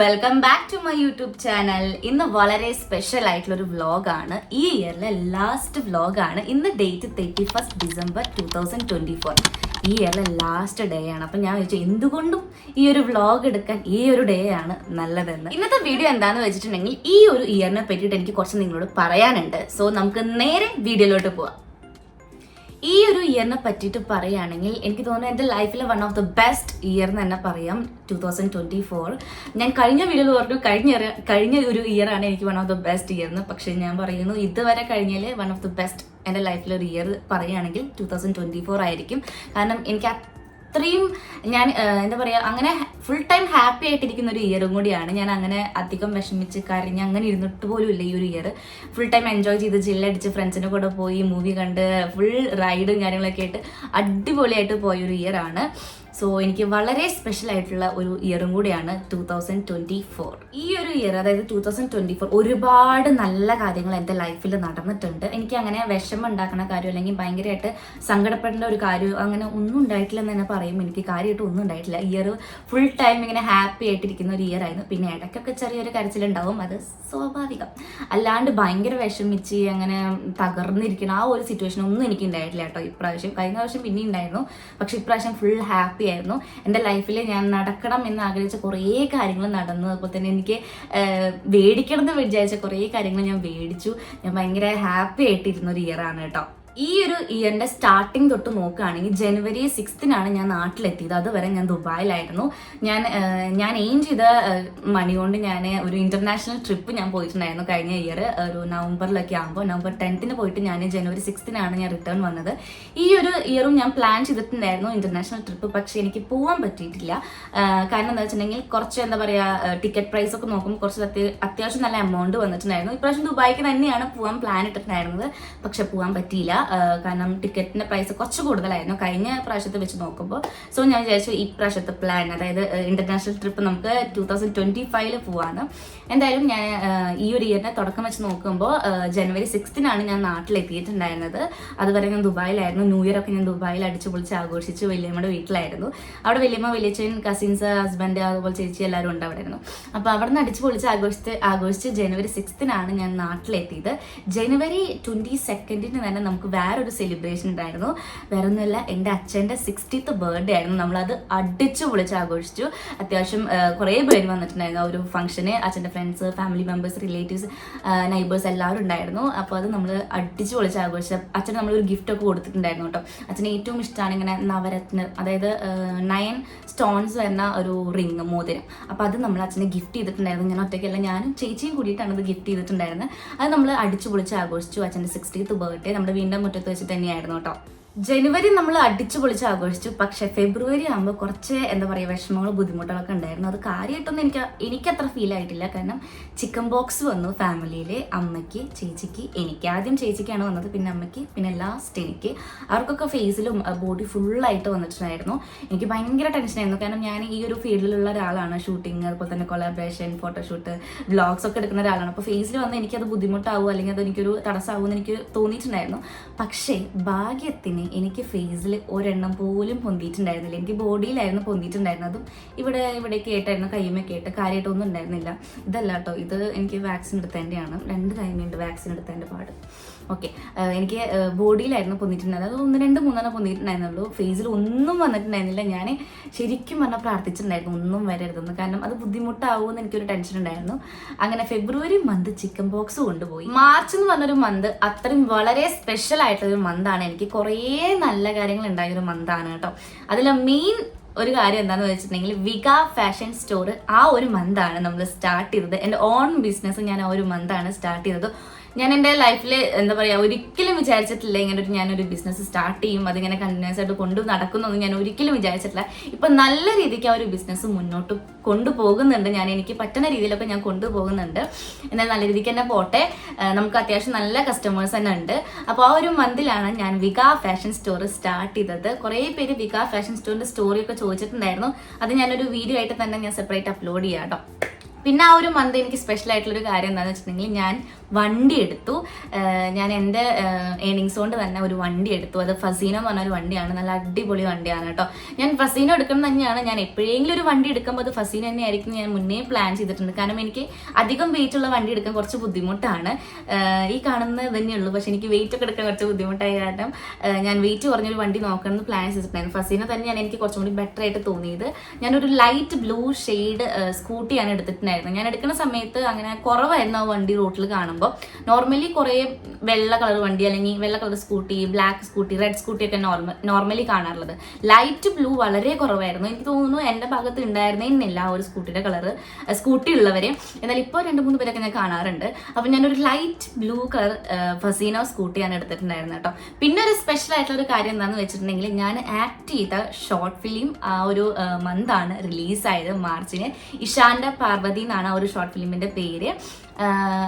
Welcome back to my YouTube channel ഇന്ന് വളരെ special ആയിട്ടുള്ള ഒരു വ്ലോഗാണ് ഈ ഇയറിലെ ലാസ്റ്റ് വ്ലോഗാണ് ഇന്ന് date thirty first December two thousand twenty four ഈ ഇയറിലെ ലാസ്റ്റ് ഡേ ആണ്. അപ്പം ഞാൻ ചോദിച്ചു എന്തുകൊണ്ടും ഈ ഒരു വ്ലോഗ് എടുക്കാൻ ഈ ഒരു ഡേ ആണ് നല്ലതെന്ന്. ഇന്നത്തെ വീഡിയോ എന്താന്ന് വെച്ചിട്ടുണ്ടെങ്കിൽ ഈ ഒരു ഇയറിനെ പറ്റിയിട്ട് എനിക്ക് കുറച്ച് നിങ്ങളോട് പറയാനുണ്ട്. സോ നമുക്ക് നേരെ വീഡിയോയിലോട്ട് പോവാം. ഈ ഒരു ഇയറിനെ പറ്റിയിട്ട് പറയുകയാണെങ്കിൽ എനിക്ക് തോന്നുന്നു എന്റെ ലൈഫിലെ one of the best year എന്ന് തന്നെ പറയാം ടു തൗസൻഡ് ട്വന്റി ഫോർ ഞാൻ കഴിഞ്ഞ വീഡിയോയിൽ പറഞ്ഞു കഴിഞ്ഞ കഴിഞ്ഞ ഒരു ഇയറാണ് എനിക്ക് one of the best year എന്ന് പക്ഷേ ഞാൻ പറയുന്നു ഇതുവരെ കഴിഞ്ഞാൽ വൺ ഓഫ് ദ ബെസ്റ്റ് എന്റെ ലൈഫിലെ ഇയർ പറയുകയാണെങ്കിൽ ടു തൗസൻഡ് ട്വന്റി ഫോർ ആയിരിക്കും. കാരണം എനിക്ക് അത്രയും ഞാൻ എന്താ പറയുക അങ്ങനെ ഫുൾ ടൈം ഹാപ്പി ആയിട്ടിരിക്കുന്ന ഒരു ഇയറും കൂടിയാണ്. ഞാൻ അങ്ങനെ അധികം വിഷമിച്ച് കരഞ്ഞ് അങ്ങനെ ഇരുന്നിട്ട് പോലും ഇല്ല ഈ ഒരു ഇയർ ഫുൾ ടൈം എൻജോയ് ചെയ്ത് ജില്ലടിച്ച് ഫ്രണ്ട്സിന്റെ കൂടെ പോയി മൂവി കണ്ട് ഫുൾ റൈഡും കാര്യങ്ങളൊക്കെ ആയിട്ട് അടിപൊളിയായിട്ട് പോയൊരു ഇയറാണ് സോ എനിക്ക് വളരെ സ്പെഷ്യൽ ആയിട്ടുള്ള ഒരു ഇയറും കൂടിയാണ് ടൂ തൗസൻഡ് ട്വന്റി ഫോർ ഈ ഒരു ഇയർ അതായത് ടൂ തൗസൻഡ് ട്വന്റി ഫോർ ഒരുപാട് നല്ല കാര്യങ്ങൾ എന്റെ ലൈഫിൽ നടന്നിട്ടുണ്ട്. എനിക്ക് അങ്ങനെ വിഷമം ഉണ്ടാക്കുന്ന കാര്യം അല്ലെങ്കിൽ ഭയങ്കരമായിട്ട് സങ്കടപ്പെടേണ്ട ഒരു കാര്യം അങ്ങനെ ഒന്നും ഉണ്ടായിട്ടില്ല എന്ന് തന്നെ പറയും. എനിക്ക് കാര്യമായിട്ട് ഒന്നും ഉണ്ടായിട്ടില്ല. ഇയർ ഫുൾ ടൈം ഇങ്ങനെ ഹാപ്പി ആയിട്ടിരിക്കുന്ന ഒരു ഇയർ ആയിരുന്നു. പിന്നെ ഇടയ്ക്കൊക്കെ ചെറിയൊരു കരച്ചിലുണ്ടാവും. അത് സ്വാഭാവികം. അല്ലാണ്ട് ഭയങ്കര വിഷമിച്ച് അങ്ങനെ തകർന്നിരിക്കുന്ന ആ ഒരു സിറ്റുവേഷൻ ഒന്നും എനിക്ക് ഉണ്ടായിട്ടില്ല കേട്ടോ. ഇപ്രാവശ്യം കഴിഞ്ഞ പ്രാവശ്യം പിന്നെ ഉണ്ടായിരുന്നു. പക്ഷെ ഇപ്രാവശ്യം ഫുൾ ഹാപ്പി ആയിരുന്നു. എന്റെ ലൈഫിൽ ഞാൻ നടക്കണം എന്ന് ആഗ്രഹിച്ച കുറേ കാര്യങ്ങൾ നടന്നു. അതുപോലെ തന്നെ എനിക്ക് മേടിക്കണം എന്ന് വിചാരിച്ച കുറേ കാര്യങ്ങൾ ഞാൻ മേടിച്ചു ഞാൻ ഭയങ്കര ഹാപ്പി ആയിട്ടിരുന്ന ഒരു ഇയർ ആണ് കേട്ടോ. ഈ ഒരു ഇയറിന്റെ സ്റ്റാർട്ടിങ് തൊട്ട് നോക്കുകയാണെങ്കിൽ ജനുവരി സിക്സ്തിനാണ് ഞാൻ നാട്ടിലെത്തിയത്. അതുവരെ ഞാൻ ദുബായിലായിരുന്നു. ഞാൻ ഞാൻ എയിം ചെയ്ത മണി കൊണ്ട് ഞാൻ ഒരു ഇന്റർനാഷണൽ ട്രിപ്പ് ഞാൻ പോയിട്ടുണ്ടായിരുന്നു കഴിഞ്ഞ ഇയർ ഒരു നവംബറിലൊക്കെ ആകുമ്പോൾ നവംബർ ടെൻത്തിന് പോയിട്ട് ഞാൻ ജനുവരി സിക്സ്തിനാണ് ഞാൻ റിട്ടേൺ വന്നത്. ഈ ഒരു ഇയറും ഞാൻ പ്ലാൻ ചെയ്തിട്ടുണ്ടായിരുന്നു ഇന്റർനാഷണൽ ട്രിപ്പ് പക്ഷേ എനിക്ക് പോകാൻ പറ്റിയിട്ടില്ല. കാരണം എന്താ വെച്ചിട്ടുണ്ടെങ്കിൽ കുറച്ച് എന്താ പറയുക ടിക്കറ്റ് പ്രൈസ് ഒക്കെ നോക്കുമ്പോൾ കുറച്ച് അത്യ- അത്യാവശ്യം നല്ല എമൗണ്ട് വന്നിട്ടുണ്ടായിരുന്നു. ഇപ്രാവശ്യം ദുബായിക്ക് തന്നെയാണ് പോകാൻ പ്ലാൻ ഇട്ടിട്ടുണ്ടായിരുന്നത്. പക്ഷെ പോകാൻ പറ്റിയില്ല. കാരണം ടിക്കറ്റിന്റെ പ്രൈസ് കുറച്ച് കൂടുതലായിരുന്നു. കഴിഞ്ഞ പ്രാവശ്യത്തെ വെച്ച് നോക്കുമ്പോൾ സോ ഞാൻ വിചാരിച്ചു ഈ പ്രാവശ്യത്തെ പ്ലാൻ അതായത് ഇന്റർനാഷണൽ ട്രിപ്പ് നമുക്ക് ടൂ തൗസൻഡ് ട്വന്റി ഫൈവിൽ പോവാണ് എന്തായാലും ഞാൻ ഈ ഒരു ഇയറിനെ തുടക്കം വെച്ച് നോക്കുമ്പോൾ ജനുവരി സിക്സ്തിനാണ് ഞാൻ നാട്ടിലെത്തിയിട്ടുണ്ടായിരുന്നത്. അതുവരെ ഞാൻ ദുബായിലായിരുന്നു. ന്യൂ ഇയർ ഒക്കെ ഞാൻ ദുബായിൽ അടിച്ചു പൊളിച്ച് ആഘോഷിച്ച് വലിയമ്മയുടെ വീട്ടിലായിരുന്നു. അവിടെ വലിയമ്മ വലിയച്ചൻ കസിൻസ് ഹസ്ബൻഡ് അതുപോലെ ചേച്ചി എല്ലാവരും ഉണ്ട് അവിടെ ആയിരുന്നു അപ്പോൾ അവിടെ നിന്ന് അടിച്ചു പൊളിച്ച് ആഘോഷിച്ച് ആഘോഷിച്ച് ജനുവരി സിക്സ്തിനാണ് ഞാൻ നാട്ടിലെത്തിയത്. ജനുവരി ട്വന്റി സെക്കൻഡിന് തന്നെ നമുക്ക് വേറൊരു സെലിബ്രേഷൻ ഉണ്ടായിരുന്നു. വേറെ എന്റെ അച്ഛന്റെ സിക്സ്റ്റീത്ത് ബർത്ത്ഡേ ആയിരുന്നു. നമ്മളത് അടിച്ചു പൊളിച്ച് ആഘോഷിച്ചു. അത്യാവശ്യം കുറേ പേര് വന്നിട്ടുണ്ടായിരുന്നു. ആ ഒരു ഫംഗ്ഷന് അച്ഛന്റെ friends family members relatives neighbours എല്ലാവരും ഉണ്ടായിരുന്നു. അപ്പോൾ അത് നമ്മൾ അടിച്ചു പൊളിച്ച് ആഘോഷിച്ചു. അച്ഛന് നമ്മളൊരു ഗിഫ്റ്റ് ഒക്കെ കൊടുത്തിട്ടുണ്ടായിരുന്നു കേട്ടോ. അച്ഛന് ഏറ്റവും ഇഷ്ടമാണ് ഇങ്ങനെ നവരത്ന അതായത് നയൻ സ്റ്റോൺസ് വരുന്ന ഒരു റിങ് മോതിരം. അപ്പോൾ അത് നമ്മൾ അച്ഛനെ ഗിഫ്റ്റ് ചെയ്തിട്ടുണ്ടായിരുന്നു. ഞാൻ ഒറ്റയ്ക്കല്ല ഞാനും ചേച്ചിയും കൂടിയിട്ടാണ് ഇത് ഗിഫ്റ്റ് ചെയ്തിട്ടുണ്ടായിരുന്നത്. അത് നമ്മൾ അടിച്ചു പൊളിച്ച് ആഘോഷിച്ചു അച്ഛന്റെ സിക്സ്റ്റീത്ത് ബർത്ത്ഡേ നമ്മുടെ വീടിന്റെ മുറ്റത്ത് വെച്ച് തന്നെയായിരുന്നു കേട്ടോ. ജനുവരി നമ്മൾ അടിച്ചു പൊളിച്ച് ആഘോഷിച്ചു. പക്ഷെ ഫെബ്രുവരി ആകുമ്പോൾ കുറച്ച് എന്താ പറയുക വിഷമങ്ങൾ ബുദ്ധിമുട്ടുകളൊക്കെ ഉണ്ടായിരുന്നു. അത് കാര്യമായിട്ടൊന്നും എനിക്ക് എനിക്കത്ര ഫീൽ ആയിട്ടില്ല. കാരണം ചിക്കൻ ബോക്സ് വന്നു ഫാമിലിയിൽ അമ്മയ്ക്ക് ചേച്ചിക്ക് എനിക്ക്. ആദ്യം ചേച്ചിക്കാണ് വന്നത്. പിന്നെ അമ്മയ്ക്ക് പിന്നെ ലാസ്റ്റ് എനിക്ക്. അവർക്കൊക്കെ ഫേസിലും ബോഡി ഫുള്ളായിട്ട് വന്നിട്ടുണ്ടായിരുന്നു. എനിക്ക് ഭയങ്കര ടെൻഷനായിരുന്നു കാരണം ഞാൻ ഈ ഒരു ഫീൽഡിലുള്ള ഒരാളാണ്. ഷൂട്ടിങ് അതുപോലെ തന്നെ കൊളാബറേഷൻ ഫോട്ടോഷൂട്ട് ബ്ലോഗ്സ് ഒക്കെ എടുക്കുന്ന ഒരാളാണ്. അപ്പോൾ ഫേസിൽ വന്ന് എനിക്കത് ബുദ്ധിമുട്ടാവും അല്ലെങ്കിൽ അത് എനിക്കൊരു തടസ്സമാവും എന്ന് എനിക്ക് തോന്നിയിട്ടുണ്ടായിരുന്നു. പക്ഷേ ഭാഗ്യത്തിന് എനിക്ക് ഫേസിൽ ഒരെണ്ണം പോലും പൊന്തിയിട്ടുണ്ടായിരുന്നില്ല. എനിക്ക് ബോഡിയിലായിരുന്നു പൊന്തിയിട്ടുണ്ടായിരുന്നത്. അതും ഇവിടെ ഇവിടേക്ക് ആയിട്ടായിരുന്നു കയ്യുമൊക്കെ ആയിട്ട് കാര്യമായിട്ടൊന്നും ഉണ്ടായിരുന്നില്ല. ഇതല്ല കേട്ടോ ഇത് എനിക്ക് വാക്സിൻ എടുത്തതിന്റെയാണ് രണ്ട് കൈമയുണ്ട് വാക്സിൻ എടുത്തതിന്റെ പാട്. ഓക്കെ എനിക്ക് ബോഡിയിലായിരുന്നു പൊന്നിട്ടുണ്ടായത് അത് ഒന്ന് രണ്ട് മൂന്നെണ്ണം പൊന്നിട്ടുണ്ടായിരുന്നുള്ളൂ. ഫേസിൽ ഒന്നും വന്നിട്ടുണ്ടായിരുന്നില്ല. ഞാൻ ശരിക്കും പറഞ്ഞാൽ പ്രാർത്ഥിച്ചിട്ടുണ്ടായിരുന്നു. ഒന്നും വരരുതെന്ന്. കാരണം അത് ബുദ്ധിമുട്ടാവുമെന്ന് എനിക്കൊരു ടെൻഷൻ ഉണ്ടായിരുന്നു. അങ്ങനെ ഫെബ്രുവരി മന്ത് ചിക്കൻ ബോക്സ് കൊണ്ടുപോയി. മാർച്ച് എന്ന് പറഞ്ഞൊരു മന്ത് അത്രയും വളരെ സ്പെഷ്യൽ ആയിട്ടുള്ള ആയിട്ടൊരു ആണ്. എനിക്ക് കുറേ നല്ല കാര്യങ്ങൾ ഉണ്ടായ ഒരു ആണ് കേട്ടോ. അതിലെ മെയിൻ ഒരു കാര്യം എന്താണെന്ന് വെച്ചിട്ടുണ്ടെങ്കിൽ വിക ഫാഷൻ സ്റ്റോർ ആ ഒരു മന്താണ് നമ്മൾ സ്റ്റാർട്ട് ചെയ്തത്. എന്റെ ഓൺ ബിസിനസ് ഞാൻ ആ ഒരു മന്താണ് സ്റ്റാർട്ട് ചെയ്തത്. ഞാൻ എന്റെ ലൈഫിൽ എന്താ പറയുക ഒരിക്കലും വിചാരിച്ചിട്ടില്ല ഇങ്ങനെ ഒരു ഞാനൊരു ബിസിനസ് സ്റ്റാർട്ട് ചെയ്യും അതിങ്ങനെ കണ്ടിന്യൂസ് ആയിട്ട് കൊണ്ടു നടക്കുന്നൊന്നും ഞാൻ ഒരിക്കലും വിചാരിച്ചിട്ടില്ല. ഇപ്പം നല്ല രീതിക്ക് ആ ഒരു ബിസിനസ് മുന്നോട്ട് കൊണ്ടുപോകുന്നുണ്ട് ഞാൻ എനിക്ക് പറ്റുന്ന രീതിയിലൊക്കെ ഞാൻ കൊണ്ടുപോകുന്നുണ്ട് എന്നാൽ നല്ല രീതിക്ക് തന്നെ പോട്ടെ. നമുക്ക് അത്യാവശ്യം നല്ല കസ്റ്റമേഴ്സ് തന്നെ ഉണ്ട്. അപ്പോൾ ആ ഒരു മന്തിലാണ് ഞാൻ വിക ഫാഷൻ സ്റ്റോർ സ്റ്റാർട്ട് ചെയ്തത്. കുറേ പേര് വിക ഫാഷൻ സ്റ്റോറിന്റെ സ്റ്റോറിയൊക്കെ ചോദിച്ചിട്ടുണ്ടായിരുന്നു. അത് ഞാനൊരു വീഡിയോ ആയിട്ട് തന്നെ ഞാൻ സെപ്പറേറ്റ് അപ്ലോഡ് ചെയ്യാം കേട്ടോ പിന്നെ ആ ഒരു മന്ത് എനിക്ക് സ്പെഷ്യൽ ആയിട്ടുള്ള ഒരു കാര്യം എന്താണെന്ന് വെച്ചിട്ടുണ്ടെങ്കിൽ ഞാൻ വണ്ടി എടുത്തു. ഞാൻ എന്റെ ഏണിങ്സ് കൊണ്ട് തന്നെ ഒരു വണ്ടി എടുത്തു. അത് ഫസീന എന്ന് പറഞ്ഞ ഒരു വണ്ടിയാണ്. നല്ല അടിപൊളി വണ്ടിയാണ് കേട്ടോ. ഞാൻ ഫസീന എടുക്കണം തന്നെയാണ്. ഞാൻ എപ്പോഴെങ്കിലും ഒരു വണ്ടി എടുക്കുമ്പോൾ അത് ഫസീനോ തന്നെയായിരിക്കും ഞാൻ മുന്നേ പ്ലാൻ ചെയ്തിട്ടുണ്ട്. കാരണം എനിക്ക് അധികം വെയിറ്റ് ഉള്ള വണ്ടി എടുക്കാൻ കുറച്ച് ബുദ്ധിമുട്ടാണ്. ഈ കാണുന്നത് തന്നെയുള്ളൂ. പക്ഷെ എനിക്ക് വെയിറ്റ് ഒക്കെ എടുക്കാൻ കുറച്ച് ബുദ്ധിമുട്ടായ കാരണം ഞാൻ വെയിറ്റ് കുറഞ്ഞൊരു വണ്ടി നോക്കണമെന്ന് പ്ലാൻ ചെയ്തിട്ടുണ്ടായിരുന്നു. ഫസീനോ തന്നെയാണ് എനിക്ക് കുറച്ചും കൂടി ബെറ്റർ ആയിട്ട് തോന്നിയത്. ഞാനൊരു ലൈറ്റ് ബ്ലൂ ഷെയ്ഡ് സ്കൂട്ടിയാണ് എടുത്തിട്ടുണ്ടായിരുന്നത്. ഞാൻ എടുക്കുന്ന സമയത്ത് അങ്ങനെ കുറവായിരുന്നു ആ വണ്ടി റോട്ടിൽ കാണുമ്പോൾ. നോർമലി കുറേ വെള്ള കളർ വണ്ടി അല്ലെങ്കിൽ വെള്ള colour scooty black scooty red scooty ഒക്കെ നോർമലി കാണാറുള്ളത്. ലൈറ്റ് ബ്ലൂ വളരെ കുറവായിരുന്നു. എനിക്ക് തോന്നുന്നു എന്റെ ഭാഗത്ത് ഉണ്ടായിരുന്നില്ല ആ ഒരു സ്കൂട്ടിയുടെ കളർ സ്കൂട്ടി ഉള്ളവരെ. എന്നാൽ ഇപ്പോൾ രണ്ട് മൂന്ന് പേരൊക്കെ ഞാൻ കാണാറുണ്ട്. അപ്പം ഞാനൊരു ലൈറ്റ് ബ്ലൂ കളർ ഫസീനോ സ്കൂട്ടിയാണ് എടുത്തിട്ടുണ്ടായിരുന്നത് കേട്ടോ പിന്നെ ഒരു സ്പെഷ്യൽ ആയിട്ടുള്ള ഒരു കാര്യം എന്താണെന്ന് വെച്ചിട്ടുണ്ടെങ്കിൽ ഞാൻ ആക്ട് ചെയ്ത ഷോർട്ട് ഫിലിം ആ ഒരു മന്താണ് റിലീസായത് മാർച്ചിന്. ഇഷാന്റെ പാർവതി എന്നാണ് ആ ഒരു ഷോർട്ട് ഫിലിമിന്റെ പേര്.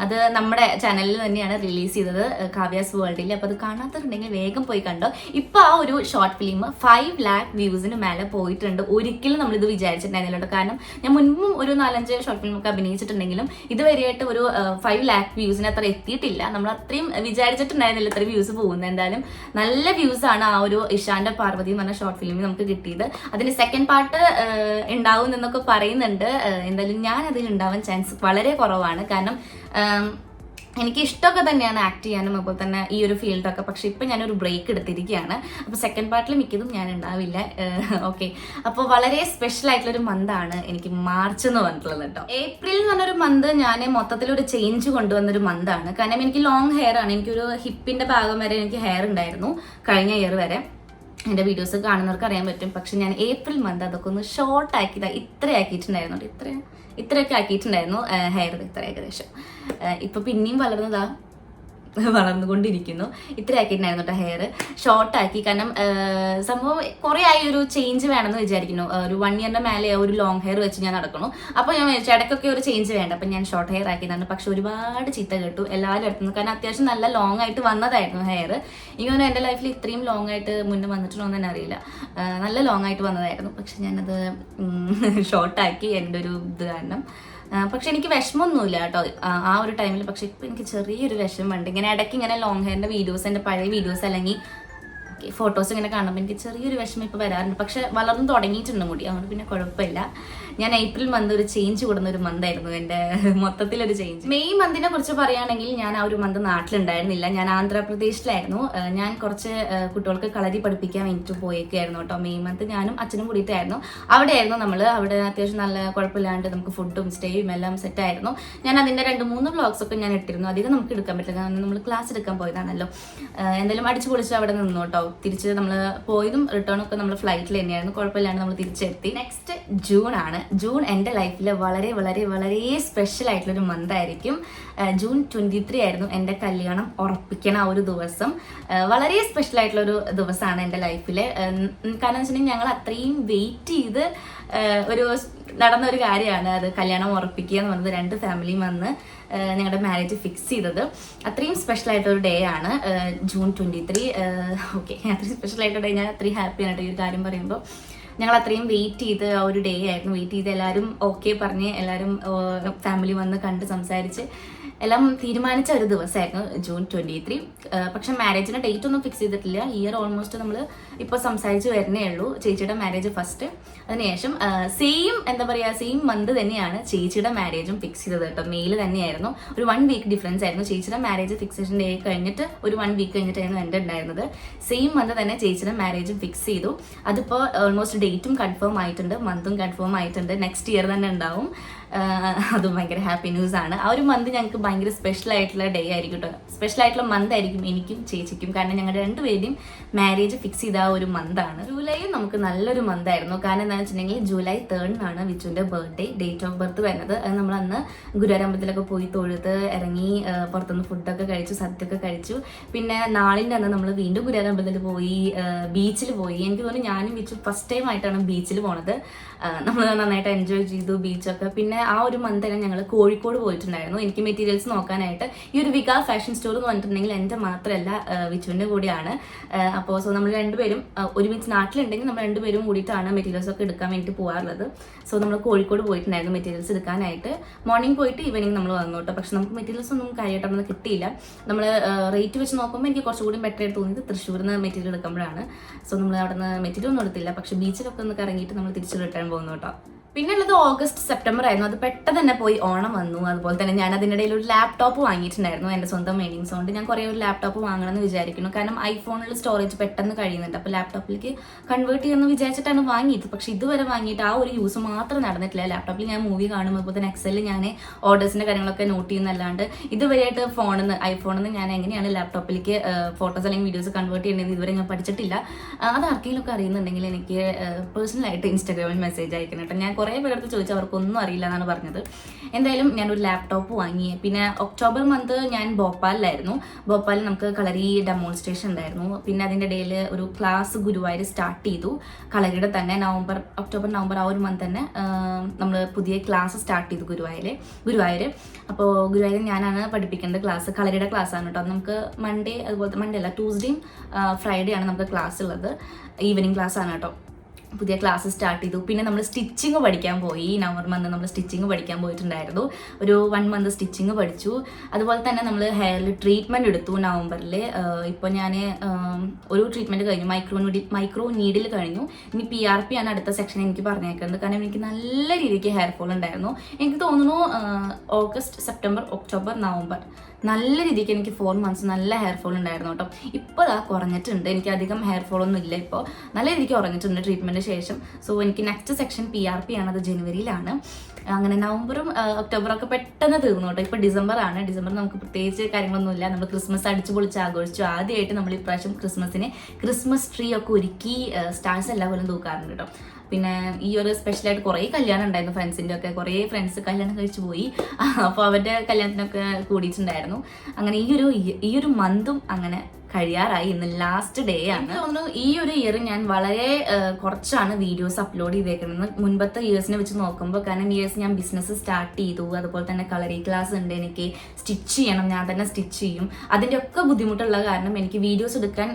അത് നമ്മുടെ ചാനലിൽ തന്നെയാണ് റിലീസ് ചെയ്തത് കാവ്യാസ് വേൾഡിൽ അപ്പോൾ അത് കാണാത്തവരുണ്ടെങ്കിൽ വേഗം പോയി കണ്ടോ. ഇപ്പോൾ ആ ഒരു ഷോർട്ട് ഫിലിം ഫൈവ് ലാക്ക് വ്യൂസിന് മേലെ പോയിട്ടുണ്ട്. ഒരിക്കലും നമ്മളിത് വിചാരിച്ചിട്ടുണ്ടായിരുന്നില്ല കാരണം ഞാൻ മുൻപും ഒരു നാലഞ്ച് ഷോർട്ട് ഫിലിം ഒക്കെ അഭിനയിച്ചിട്ടുണ്ടെങ്കിലും ഇതുവരെയായിട്ട് ഒരു ഫൈവ് ലാക്ക് വ്യൂസിന് അത്ര എത്തിയിട്ടില്ല. നമ്മൾ അത്രയും വിചാരിച്ചിട്ടുണ്ടായിരുന്നില്ല ഇത്രയും വ്യൂസ് പോകുന്നത്. എന്തായാലും നല്ല വ്യൂസ് ആണ് ആ ഒരു ഇഷാന്റെ പാർവതി എന്ന് പറഞ്ഞ ഷോർട്ട് ഫിലിമിൽ നമുക്ക് കിട്ടിയത്. അതിന് സെക്കൻഡ് പാർട്ട് ഉണ്ടാവും എന്നൊക്കെ പറയുന്നുണ്ട്. എന്തായാലും ഞാൻ അതിൽ ഉണ്ടാവാൻ ചാൻസ് വളരെ കുറവാണ്. കാരണം എനിക്ക് ഇഷ്ടമൊക്കെ തന്നെയാണ് ആക്ട് ചെയ്യാനും അതുപോലെ തന്നെ ഈ ഒരു ഫീൽഡൊക്കെ പക്ഷെ ഇപ്പം ഞാനൊരു ബ്രേക്ക് എടുത്തിരിക്കുകയാണ്. അപ്പോൾ സെക്കൻഡ് പാർട്ടിൽ മിക്കതും ഞാൻ ഉണ്ടാവില്ല. ഓക്കെ അപ്പോൾ വളരെ സ്പെഷ്യൽ ആയിട്ടുള്ളൊരു മന്താണ് എനിക്ക് മാർച്ച് എന്ന് പറഞ്ഞിട്ടുള്ളത് കേട്ടോ. ഏപ്രിൽ എന്ന് പറഞ്ഞൊരു മന്ത് ഞാൻ മൊത്തത്തിലൊരു ചേഞ്ച് കൊണ്ടുവന്നൊരു മന്താണ് കാരണം എനിക്ക് ലോങ് ഹെയർ ആണ്. എനിക്കൊരു ഹിപ്പിന്റെ ഭാഗം വരെ എനിക്ക് ഹെയർ ഉണ്ടായിരുന്നു. കഴിഞ്ഞ ഇയർ വരെ. എന്റെ വീഡിയോസ് കാണുന്നവർക്ക് അറിയാൻ പറ്റും. പക്ഷെ ഞാൻ ഏപ്രിൽ മന്ത് അതൊക്കെ ഒന്ന് ഷോർട്ട് ആക്കി ഇത്ര ആക്കിയിട്ടുണ്ടായിരുന്നു ഇത്ര ഇത്രയൊക്കെ ആക്കിയിട്ടുണ്ടായിരുന്നു ഹെയർ ഇത്ര ഏകദേശം. ഇപ്പൊ പിന്നെയും വളർന്നതാ വളർന്നുകൊണ്ടിരിക്കുന്നു. ഇത്രയാക്കിയിട്ടുണ്ടായിരുന്നു കേട്ടോ ഹെയർ ഷോർട്ടാക്കി കാരണം സംഭവം കുറെ ആയി ഒരു ചേഞ്ച് വേണമെന്ന് വിചാരിക്കുന്നു. ഒരു വൺ ഇയറിന്റെ മേലെ ഒരു ലോങ് ഹെയർ വെച്ച് ഞാൻ നടക്കണം അപ്പോൾ ഞാൻ വിചാരിച്ചു ഇടയ്ക്കൊക്കെ ഒരു ചേഞ്ച് വേണ്ട. അപ്പം ഞാൻ ഷോർട്ട് ഹെയർ ആക്കിയതാണ്. പക്ഷെ ഒരുപാട് ചീത്ത കേട്ടു എല്ലാവരും അടുത്തുനിന്ന്. കാരണം അത്യാവശ്യം നല്ല ലോങ് ആയിട്ട് വന്നതായിരുന്നു ഹെയർ ഇങ്ങനെ എന്റെ ലൈഫിൽ ഇത്രയും ലോങ് ആയിട്ട് മുന്നേ വന്നിട്ടുണ്ടോ എന്ന് അറിയില്ല. നല്ല ലോങ് ആയിട്ട് വന്നതായിരുന്നു. പക്ഷെ ഞാനത് ഷോർട്ടാക്കി എന്റെ ഒരു ഇത് കാരണം. പക്ഷെ എനിക്ക് വിഷമമൊന്നുമില്ല കേട്ടോ. ആ, ഒരു ടൈമിൽ പക്ഷെ ഇപ്പം എനിക്ക് ചെറിയൊരു വിഷമമുണ്ട്. ഇങ്ങനെ ഇടയ്ക്ക് ഇങ്ങനെ ലോങ് ഹെയറിന്റെ വീഡിയോസ് എന്റെ പഴയ വീഡിയോസ് അല്ലെങ്കിൽ ഫോട്ടോസ് ഇങ്ങനെ കാണുമ്പോൾ എനിക്ക് ചെറിയൊരു വിഷമം ഇപ്പോൾ വരാറുണ്ട്. പക്ഷെ വളർന്നു തുടങ്ങിയിട്ടുണ്ട് മുടി. അതുകൊണ്ട് പിന്നെ കുഴപ്പമില്ല. ഞാൻ ഏപ്രിൽ മന്ത് ഒരു ചേഞ്ച് കൊടുന്ന ഒരു മന്തായിരുന്നു എന്റെ മൊത്തത്തിലൊരു ചേഞ്ച് മെയ് മന്തിനെ കുറിച്ച് പറയുകയാണെങ്കിൽ ഞാൻ ആ ഒരു മന്ത് നാട്ടിലുണ്ടായിരുന്നില്ല. ഞാൻ ആന്ധ്രാപ്രദേശിലായിരുന്നു. ഞാൻ കുറച്ച് കുട്ടികൾക്ക് കളരി പഠിപ്പിക്കാൻ വേണ്ടിയിട്ട് പോയേക്കായിരുന്നു കേട്ടോ. മെയ് മന്ത് ഞാനും അച്ഛനും കൂടിയിട്ടായിരുന്നു. അവിടെയായിരുന്നു നമ്മൾ അവിടെ അത്യാവശ്യം നല്ല കുഴപ്പമില്ലാണ്ട് നമുക്ക് ഫുഡും സ്റ്റേയും എല്ലാം സെറ്റ് ആയിരുന്നു. ഞാൻ അതിന്റെ രണ്ട് മൂന്ന് വ്ളോഗ്സ് ഒക്കെ ഞാൻ ഇട്ടിരുന്നു അധികം നമുക്ക് എടുക്കാൻ പറ്റില്ല. കാരണം നമ്മൾ ക്ലാസ് എടുക്കാൻ പോയതാണല്ലോ. എന്തായാലും അടിച്ചു പൊളിച്ച് അവിടെ നിന്നു കേട്ടോ. തിരിച്ച് നമ്മൾ പോയതും റിട്ടേൺ ഒക്കെ നമ്മൾ ഫ്ലൈറ്റിൽ തന്നെയായിരുന്നു. കുഴപ്പമില്ലാണ്ട് നമ്മൾ തിരിച്ചെത്തി. നെക്സ്റ്റ് ജൂൺ ആണ്. ജൂൺ എന്റെ ലൈഫിൽ വളരെ വളരെ വളരെ സ്പെഷ്യൽ ആയിട്ടുള്ളൊരു മന്ത് ആയിരിക്കും. ജൂൺ ട്വന്റി ത്രീ ആയിരുന്നു എന്റെ കല്യാണം ഉറപ്പിക്കണ ആ ഒരു ദിവസം. വളരെ സ്പെഷ്യൽ ആയിട്ടുള്ള ഒരു ദിവസമാണ് എന്റെ ലൈഫിൽ കാരണം വെച്ചിട്ടുണ്ടെങ്കിൽ ഞങ്ങൾ അത്രയും വെയിറ്റ് ചെയ്ത് ഒരു നടന്ന ഒരു കാര്യമാണ് അത് കല്യാണം ഉറപ്പിക്കുക എന്ന് പറഞ്ഞത് രണ്ട് ഫാമിലിയും വന്ന് ഞങ്ങളുടെ മാരേജ് ഫിക്സ് ചെയ്തത്. അത്രയും സ്പെഷ്യൽ ആയിട്ടൊരു ഡേ ആണ് ജൂൺ ട്വന്റി ത്രീ ഓക്കെ അത്രയും സ്പെഷ്യൽ ആയിട്ടുള്ള ഡേ ഞാൻ അത്രയും ഹാപ്പിയാണ് ഈ ഒരു കാര്യം പറയുമ്പോൾ ഞങ്ങൾ അത്രയും വെയിറ്റ് ചെയ്ത് ആ ഒരു ഡേ ആയിരുന്നു. വെയിറ്റ് ചെയ്ത് എല്ലാവരും ഓക്കെ പറഞ്ഞ് എല്ലാവരും ഫാമിലി വന്ന് കണ്ട് സംസാരിച്ച് എല്ലാം തീരുമാനിച്ച ഒരു ദിവസമായിരുന്നു ജൂൺ ട്വന്റി ത്രീ പക്ഷെ മാരേജിന് ഡേറ്റ് ഒന്നും ഫിക്സ് ചെയ്തിട്ടില്ല. ഇയർ ഓൾമോസ്റ്റ് നമ്മൾ ഇപ്പോൾ സംസാരിച്ച് വരുന്നേ ഉള്ളൂ. ചേച്ചിയുടെ മാരേജ് ഫസ്റ്റ് അതിനുശേഷം സെയിം എന്താ പറയുക സെയിം മന്ത് തന്നെയാണ് ചേച്ചിയുടെ മാരേജും ഫിക്സ് ചെയ്തത് കേട്ടോ. മെയിൽ തന്നെയായിരുന്നു. ഒരു വൺ വീക്ക് ഡിഫറൻസ് ആയിരുന്നു. ചേച്ചിയുടെ മാരേജ് ഫിക്സേഷൻ ഡേ കഴിഞ്ഞിട്ട് ഒരു വൺ വീക്ക് കഴിഞ്ഞിട്ടായിരുന്നു എന്റെ ഉണ്ടായിരുന്നത്. സെയിം മന്ത് തന്നെ ചേച്ചിയുടെ മാരേജും ഫിക്സ് ചെയ്തു. അതിപ്പോൾ ഓൾമോസ്റ്റ് ഡേറ്റും കൺഫേം ആയിട്ടുണ്ട്. മന്തും കൺഫേം ആയിട്ടുണ്ട്. നെക്സ്റ്റ് ഇയർ തന്നെ ഉണ്ടാവും. അതും ഭയങ്കര ഹാപ്പി ന്യൂസ് ആണ്. ആ ഒരു മന്ത് ഞങ്ങൾക്ക് ഭയങ്കര സ്പെഷ്യൽ ആയിട്ടുള്ള ഡേ ആയിരിക്കും കേട്ടോ. സ്പെഷ്യൽ ആയിട്ടുള്ള മന്ത് ആയിരിക്കും എനിക്കും ചേച്ചിക്കും. കാരണം ഞങ്ങളുടെ രണ്ടുപേരുടെയും മാരേജ് ഫിക്സ് ചെയ്ത ഒരു മന്താണ് ജൂലൈയും നമുക്ക് നല്ലൊരു മന്തായിരുന്നു കാരണം എന്താണെന്ന് വെച്ചിട്ടുണ്ടെങ്കിൽ ജൂലൈ തേർഡിനാണ് വിച്ചുവിന്റെ ബർത്ത്ഡേ ഡേറ്റ് ഓഫ് ബർത്ത് വരുന്നത്. അത് നമ്മൾ അന്ന് ഗുരുവാരമ്പലത്തിലൊക്കെ പോയി തൊഴുത് ഇറങ്ങി പുറത്തുനിന്ന് ഫുഡൊക്കെ കഴിച്ചു സദ്യയൊക്കെ കഴിച്ചു. പിന്നെ നാളിന്റെ അന്ന് നമ്മൾ വീണ്ടും ഗുരുവാരമ്പലത്തിൽ പോയി ബീച്ചിൽ പോയി. എനിക്ക് തോന്നുന്നു ഞാനും വിച്ചു ഫസ്റ്റ് ടൈം ആയിട്ടാണ് ബീച്ചിൽ പോണത്. നമ്മൾ നന്നായിട്ട് എൻജോയ് ചെയ്തു ബീച്ചൊക്കെ പിന്നെ ആ ഒരു മന്ത് തന്നെ ഞങ്ങൾ കോഴിക്കോട് പോയിട്ടുണ്ടായിരുന്നു. എനിക്ക് മെറ്റീരിയൽസ് നോക്കാനായിട്ട്. ഈ ഒരു വികാ ഫാഷൻ സ്റ്റോർ എന്ന് പറഞ്ഞിട്ടുണ്ടെങ്കിൽ എന്റെ മാത്രമല്ല വിച്ചുവിന്റെ കൂടിയാണ്. അപ്പോൾ സോ നമ്മൾ രണ്ടുപേരും ആ, ഒരുമിച്ച് നാട്ടിലുണ്ടെങ്കിൽ നമ്മൾ രണ്ടുപേരും കൂടിയിട്ടാണ് മെറ്റീരിയൽസ് ഒക്കെ എടുക്കാൻ വേണ്ടി പോകാറുള്ളത് സോ നമ്മൾ കോഴിക്കോട് പോയിട്ടുണ്ടായിരുന്നു മെറ്റീരിയൽസ് എടുക്കാനായിട്ട്. മോർണിംഗ് പോയിട്ട് ഈവനിങ് നമ്മൾ വന്നു കേട്ടോ പക്ഷെ നമുക്ക് മെറ്റീരിയൽസ് ഒന്നും കാര്യമായിട്ടൊന്നും കിട്ടിയില്ല. നമ്മൾ റേറ്റ് വെച്ച് നോക്കുമ്പോൾ എനിക്ക് കുറച്ചുകൂടി ബെറ്റർ ആയിട്ട് തോന്നിയത് തൃശ്ശൂരിൽ നിന്ന് മെറ്റീരിയൽ എടുക്കുമ്പോഴാണ്. സോ നമ്മൾ അവിടെ നിന്ന് മെറ്റീരിയൽ ഒന്നും എടുത്തില്ല. പക്ഷെ ബീച്ചിലൊക്കെ ഒന്ന് കറങ്ങിയിട്ട് നമ്മൾ തിരിച്ച് റിട്ടേൺ പോകുന്നു കേട്ടോ പിന്നെ ഉള്ളത് ഓഗസ്റ്റ് സെപ്റ്റംബർ ആയിരുന്നു. അത് പെട്ടെന്ന് തന്നെ പോയി ഓണം വന്നു. അതുപോലെ തന്നെ ഞാൻ അതിനിടയിൽ ഒരു ലാപ്ടോപ്പ് വാങ്ങിയിട്ടുണ്ടായിരുന്നു. എന്റെ സ്വന്തം മേഡിങ്സ് കൊണ്ട് ഞാൻ കുറേ ഒരു ലാപ്ടോപ്പ് വാങ്ങണമെന്ന് വിചാരിക്കുന്നു. കാരണം ഐഫോണിൽ സ്റ്റോറേജ് പെട്ടെന്ന് കഴിയുന്നുണ്ട്. അപ്പോൾ ലാപ്ടോപ്പിലേക്ക് കൺവേർട്ട് ചെയ്യുമെന്ന് വിചാരിച്ചിട്ടാണ് വാങ്ങിയത്. പക്ഷെ ഇതുവരെ വാങ്ങിയിട്ട് ആ ഒരു യൂസ് മാത്രം നടന്നിട്ടില്ല. ലാപ്ടോപ്പിൽ ഞാൻ മൂവി കാണും. അതുപോലെ തന്നെ എക്സലിൽ ഞാൻ ഓർഡേഴ്സിന്റെ കാര്യങ്ങളൊക്കെ നോട്ട് ചെയ്യുന്നല്ലാണ്ട് ഇതുവരെയായിട്ട് ഫോണിൽ നിന്ന് ഐഫോണിൽ നിന്ന് ഞാൻ എങ്ങനെയാണ് ലാപ്ടോപ്പിലേക്ക് ഫോട്ടോസ് അല്ലെങ്കിൽ വീഡിയോസ് കൺവേർട്ട് ചെയ്യേണ്ടത് ഇതുവരെ ഞാൻ പഠിച്ചിട്ടില്ല. അത് ആർക്കെങ്കിലും ഒക്കെ അറിയുന്നുണ്ടെങ്കിൽ എനിക്ക് പേഴ്സണലായിട്ട് ഇൻസ്റ്റാഗ്രാമിൽ മെസ്സേജ് അയക്കണം. കേട്ടോ. ഞാൻ കുറേ പേരെടുത്ത് ചോദിച്ചു അവർക്കൊന്നും അറിയില്ല എന്നാണ് പറഞ്ഞത്. എന്തായാലും ഞാനൊരു ലാപ്ടോപ്പ് വാങ്ങി. പിന്നെ ഒക്ടോബർ മന്ത് ഞാൻ ഭോപ്പാലിലായിരുന്നു. ഭോപ്പാലിൽ നമുക്ക് കളരി ഡെമോൺസ്ട്രേഷൻ ഉണ്ടായിരുന്നു. പിന്നെ അതിന്റെ ഇടയിൽ ഒരു ക്ലാസ് ഗുരുവായൂർ സ്റ്റാർട്ട് ചെയ്തു. കളരിയുടെ തന്നെ നവംബർ ഒക്ടോബർ നവംബർ ആ ഒരു മന്ത് തന്നെ നമ്മൾ പുതിയ ക്ലാസ് സ്റ്റാർട്ട് ചെയ്തു ഗുരുവായൂർ ഗുരുവായൂർ അപ്പോൾ ഗുരുവായൂർ ഞാനാണ് പഠിപ്പിക്കേണ്ട ക്ലാസ് കളരിയുടെ ക്ലാസ് ആണ് കേട്ടോ നമുക്ക് മൺഡേ അതുപോലെ മൺഡേ അല്ല ട്യൂസ്ഡേയും ഫ്രൈഡേ ആണ് നമുക്ക് ക്ലാസ് ഉള്ളത്. ഈവനിങ് ക്ലാസ് ആണ് കേട്ടോ പുതിയ ക്ലാസ് സ്റ്റാർട്ട് ചെയ്തു. പിന്നെ നമ്മൾ സ്റ്റിച്ചിങ് പഠിക്കാൻ പോയി. നവംബർ മന്ത് നമ്മൾ സ്റ്റിച്ചിങ് പഠിക്കാൻ പോയിട്ടുണ്ടായിരുന്നു. ഒരു വൺ മന്ത് സ്റ്റിച്ചിങ് പഠിച്ചു. അതുപോലെ തന്നെ നമ്മൾ ഹെയറിൽ ട്രീറ്റ്മെന്റ് എടുത്തു നവംബറിൽ ഇപ്പോൾ ഞാൻ ഒരു ട്രീറ്റ്മെന്റ് കഴിഞ്ഞു. മൈക്രോ നീഡിൽ മൈക്രോ നീഡിൽ കഴിഞ്ഞു. ഇനി പി ആർ പി ആണ് അടുത്ത സെക്ഷൻ എനിക്ക് പറഞ്ഞേക്കുന്നത് കാരണം എനിക്ക് നല്ല രീതിക്ക് ഹെയർ ഫോൾ ഉണ്ടായിരുന്നു. എനിക്ക് തോന്നുന്നു ഓഗസ്റ്റ് സെപ്റ്റംബർ ഒക്ടോബർ നവംബർ നല്ല രീതിക്ക് എനിക്ക് ഫോർ മന്ത്സ് നല്ല ഹെയർ ഫോൾ ഉണ്ടായിരുന്നു കേട്ടോ. ഇപ്പോൾ ആ കുറഞ്ഞിട്ടുണ്ട്. എനിക്ക് അധികം ഹെയർ ഫോൾ ഒന്നും ഇല്ല ഇപ്പോൾ നല്ല രീതിക്ക് കുറഞ്ഞിട്ടുണ്ട് ട്രീറ്റ്മെന്റ് ശേഷം സോ എനിക്ക് next section P R P ആണ് അത് ജനുവരിയിലാണ്. അങ്ങനെ നവംബറും ഒക്ടോബറും ഒക്കെ പെട്ടെന്ന് തീർന്നു കേട്ടോ. ഇപ്പോൾ ഡിസംബർ ആണ്. ഡിസംബർ നമുക്ക് പ്രത്യേകിച്ച് കാര്യങ്ങളൊന്നുമില്ല. നമ്മൾ ക്രിസ്മസ് അടിച്ചു പൊളിച്ച് ആഘോഷിച്ചു. ആദ്യമായിട്ട് നമ്മൾ ഇപ്രാവശ്യം ക്രിസ്മസിന് ക്രിസ്മസ് ട്രീ ഒക്കെ ഒരുക്കി സ്റ്റാർസ് എല്ലാ പോലും തൂക്കാറുണ്ട് കേട്ടോ. പിന്നെ ഈ ഒരു സ്പെഷ്യലായിട്ട് കുറേ കല്യാണം ഉണ്ടായിരുന്നു ഫ്രണ്ട്സിന്റെ ഒക്കെ. കുറേ ഫ്രണ്ട്സ് കല്യാണം കഴിച്ചു പോയി. അപ്പോൾ അവരുടെ കല്യാണത്തിനൊക്കെ കൂടിയിട്ടുണ്ടായിരുന്നു. അങ്ങനെ ഈ ഒരു ഈ ഒരു മന്തും അങ്ങനെ കഴിയാറായി. ഇന്ന് ലാസ്റ്റ് ഡേ ആണ്. തോന്നുന്നു ഈ ഒരു ഇയർ ഞാൻ വളരെ കുറച്ചാണ് വീഡിയോസ് അപ്ലോഡ് ചെയ്തേക്കുന്നത്. മുൻപത്തെ ഇയേഴ്സിനെ വെച്ച് നോക്കുമ്പോൾ കാരണം ഇയേഴ്സ് ഞാൻ ബിസിനസ് സ്റ്റാർട്ട് ചെയ്തു. അതുപോലെ തന്നെ കളറി ക്ലാസ് ഉണ്ട്. എനിക്ക് സ്റ്റിച്ച് ചെയ്യണം. ഞാൻ തന്നെ സ്റ്റിച്ച് ചെയ്യും. അതിന്റെ ഒക്കെ ബുദ്ധിമുട്ടുള്ള കാരണം എനിക്ക് വീഡിയോസ് എടുക്കാൻ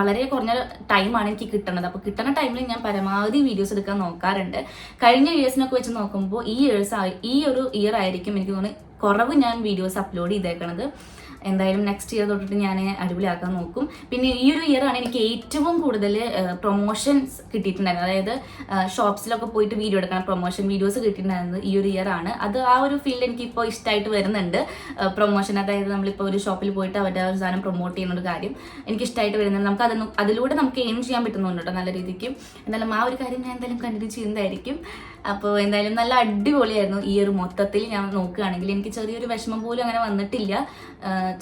വളരെ കുറഞ്ഞ ടൈമാണ് എനിക്ക് കിട്ടുന്നത് അപ്പോൾ കിട്ടുന്ന ടൈമിൽ ഞാൻ പരമാവധി വീഡിയോസ് എടുക്കാൻ നോക്കാറുണ്ട്. കഴിഞ്ഞ ഇയേഴ്സിനൊക്കെ വെച്ച് നോക്കുമ്പോൾ ഈ ഇയേഴ്സ് ഈ ഒരു ഇയർ ആയിരിക്കും എനിക്ക് തോന്നുന്നു കുറവ് ഞാൻ വീഡിയോസ് അപ്ലോഡ് ചെയ്തേക്കണത്. എന്തായാലും നെക്സ്റ്റ് ഇയർ തൊട്ടിട്ട് ഞാൻ അടിപൊളിയാക്കാൻ നോക്കും. പിന്നെ ഈ ഒരു ഇയർ ആണ് എനിക്ക് ഏറ്റവും കൂടുതൽ പ്രൊമോഷൻസ് കിട്ടിയിട്ടുണ്ടായിരുന്നത്. അതായത് ഷോപ്സിലൊക്കെ പോയിട്ട് വീഡിയോ എടുക്കണം പ്രൊമോഷൻ വീഡിയോസ് കിട്ടിയിട്ടുണ്ടായിരുന്നത് ഈ ഒരു ഇയർ ആണ്. അത് ആ ഒരു ഫീൽഡ് എനിക്ക് ഇപ്പോൾ ഇഷ്ടമായിട്ട് വരുന്നുണ്ട്. പ്രൊമോഷൻ അതായത് നമ്മളിപ്പോൾ ഒരു ഷോപ്പിൽ പോയിട്ട് അവരുടെ ഒരു സാധനം പ്രൊമോട്ട് ചെയ്യുന്ന ഒരു കാര്യം എനിക്ക് ഇഷ്ടമായിട്ട് വരുന്നുണ്ട്. നമുക്ക് അതൊന്നും അതിലൂടെ നമുക്ക് എയിം ചെയ്യാൻ പറ്റുന്നുണ്ട് കേട്ടോ നല്ല രീതിക്ക്. എന്നാലും ആ ഒരു കാര്യം ഞാൻ എന്തായാലും കണ്ടിന്യൂ ചെയ്യുന്നതായിരിക്കും. അപ്പോൾ എന്തായാലും നല്ല അടിപൊളിയായിരുന്നു ഈ ഒരു മൊത്തത്തിൽ ഞാൻ നോക്കുകയാണെങ്കിൽ. എനിക്ക് ചെറിയൊരു വിഷമം പോലും അങ്ങനെ വന്നിട്ടില്ല.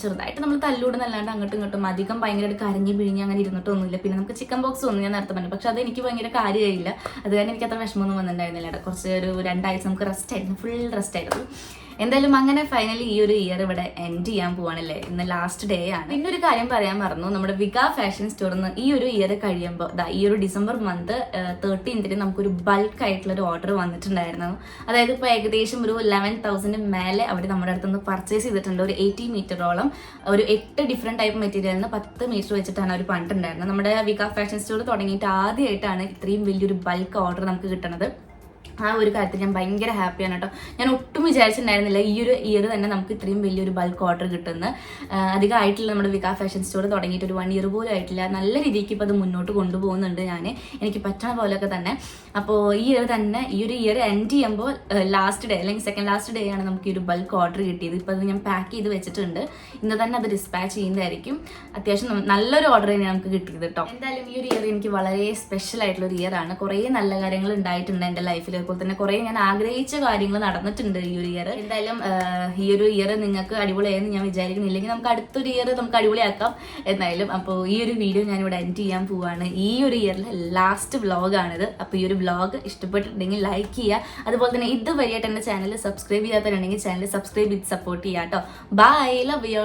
ചെറുതായിട്ട് നമ്മൾ തല്ലൂടുന്നല്ലാണ്ട് അങ്ങോട്ടും ഇങ്ങോട്ടും അധികം ഭയങ്കരമായിട്ട് കരഞ്ഞു പിഴിഞ്ഞ് അങ്ങനെ ഇരുന്നിട്ടൊന്നുമില്ല. പിന്നെ നമുക്ക് ചിക്കൻ ബോക്സ് ഒന്നും ഞാൻ നേരത്തെ പറഞ്ഞു പക്ഷെ അത് എനിക്ക് ഭയങ്കര കാര്യമായില്ല. അത് കാരണം എനിക്ക് അത്ര വിഷമമൊന്നും വന്നിട്ടുണ്ടായിരുന്നില്ല. കുറച്ച് ഒരു രണ്ടാഴ്ച നമുക്ക് റെസ്റ്റ് ആയിരുന്നു. ഫുൾ റെസ്റ്റ് ആയിരുന്നു. എന്തായാലും അങ്ങനെ ഫൈനലി ഈ ഒരു ഇയർ ഇവിടെ എൻഡ് ചെയ്യാൻ പോവാണല്ലേ? ഇന്ന് ലാസ്റ്റ് ഡേ ആണ്. പിന്നെ ഒരു കാര്യം പറയാൻ മറന്നു. നമ്മുടെ വിക ഫാഷൻ സ്റ്റോറിൽ ഈ ഒരു ഇയർ കഴിയുമ്പോൾ ഈ ഒരു ഡിസംബർ മന്ത് തേർട്ടീൻത്തിന് നമുക്കൊരു ബൾക്ക് ആയിട്ടുള്ള ഒരു ഓർഡർ വന്നിട്ടുണ്ടായിരുന്നു. അതായത് ഇപ്പോൾ ഏകദേശം ഒരു ലെവൻ തൗസൻഡ് മേലെ അവർ നമ്മുടെ അടുത്ത് നിന്ന് പർച്ചേസ് ചെയ്തിട്ടുണ്ട്. ഒരു എയ്റ്റി മീറ്ററോളം ഒരു എട്ട് ഡിഫറെന്റ് ടൈപ്പ് മെറ്റീരിയലിന് പത്ത് മീറ്റർ വെച്ചിട്ടാണ് അവർ പണ്ടുണ്ടായിരുന്നത്. നമ്മുടെ വിക ഫാഷൻ സ്റ്റോർ തുടങ്ങിയിട്ട് ആദ്യമായിട്ടാണ് ഇത്രയും വലിയൊരു ബൾക്ക് ഓർഡർ നമുക്ക് കിട്ടുന്നത് ആ ഒരു കാര്യത്തിൽ ഞാൻ ഭയങ്കര ഹാപ്പിയാണ് കേട്ടോ. ഞാൻ ഒട്ടും വിചാരിച്ചിട്ടുണ്ടായിരുന്നില്ല ഈ ഒരു ഇയർ തന്നെ നമുക്ക് ഇത്രയും വലിയൊരു ബൾക്ക് ഓർഡർ കിട്ടുന്നത് അധികം ആയിട്ടില്ല നമ്മുടെ വികാ ഫാഷൻ സ്റ്റോർ തുടങ്ങിയിട്ട് ഒരു വൺ ഇയർ പോലും ആയിട്ടില്ല. നല്ല രീതിക്ക് ഇപ്പോൾ അത് മുന്നോട്ട് കൊണ്ടുപോകുന്നുണ്ട് ഞാൻ എനിക്ക് പറ്റണ പോലെയൊക്കെ തന്നെ. അപ്പോൾ ഈ ഇയർ തന്നെ ഈ ഒരു ഇയർ എൻഡ് ചെയ്യുമ്പോൾ ലാസ്റ്റ് ഡേ അല്ലെങ്കിൽ സെക്കൻഡ് ലാസ്റ്റ് ഡേ ആണ് നമുക്ക് ഈ ഒരു ബൾക്ക് ഓർഡർ കിട്ടിയത്. ഇപ്പോൾ അത് ഞാൻ പാക്ക് ചെയ്ത് വെച്ചിട്ടുണ്ട്. ഇന്ന് തന്നെ അത് ഡിസ്പാച്ച് ചെയ്യുന്നതായിരിക്കും. അത്യാവശ്യം നല്ലൊരു ഓർഡർ തന്നെയാണ് നമുക്ക് കിട്ടിയത് കേട്ടോ. എന്തായാലും ഈ ഒരു ഇയർ എനിക്ക് വളരെ സ്പെഷ്യൽ ആയിട്ടുള്ള ഒരു ഇയർ ആണ്. കുറേ നല്ല കാര്യങ്ങൾ ഉണ്ടായിട്ടുണ്ട് എന്റെ ലൈഫിൽ അതുപോലെ തന്നെ കുറേ ഞാൻ ആഗ്രഹിച്ച കാര്യങ്ങൾ നടന്നിട്ടുണ്ട് ഈ ഒരു ഇയർ എന്തായാലും ഈ ഒരു ഇയർ നിങ്ങൾക്ക് അടിപൊളിയായെന്ന് ഞാൻ വിചാരിക്കുന്നില്ലെങ്കിൽ നമുക്ക് അടുത്തൊരു ഇയർ നമുക്ക് അടിപൊളിയാക്കാം. എന്തായാലും അപ്പോൾ ഈ ഒരു വീഡിയോ ഇവിടെ എൻഡ് ചെയ്യാൻ പോവാണ്. ഈ ഒരു ഇയറിലെ ലാസ്റ്റ് വ്ളോഗാണിത് അപ്പോൾ ഈ ഒരു വ്ളോഗ് ഇഷ്ടപ്പെട്ടിട്ടുണ്ടെങ്കിൽ ലൈക്ക് ചെയ്യുക. അതുപോലെ തന്നെ ഇതുവരെയായിട്ട് എന്റെ ചാനൽ സബ്സ്ക്രൈബ് ചെയ്യാത്തവരുണ്ടെങ്കിൽ ചാനൽ സബ്സ്ക്രൈബ് ചെയ്ത് സപ്പോർട്ട് ചെയ്യാം കേട്ടോ ബൈ ലവ് യു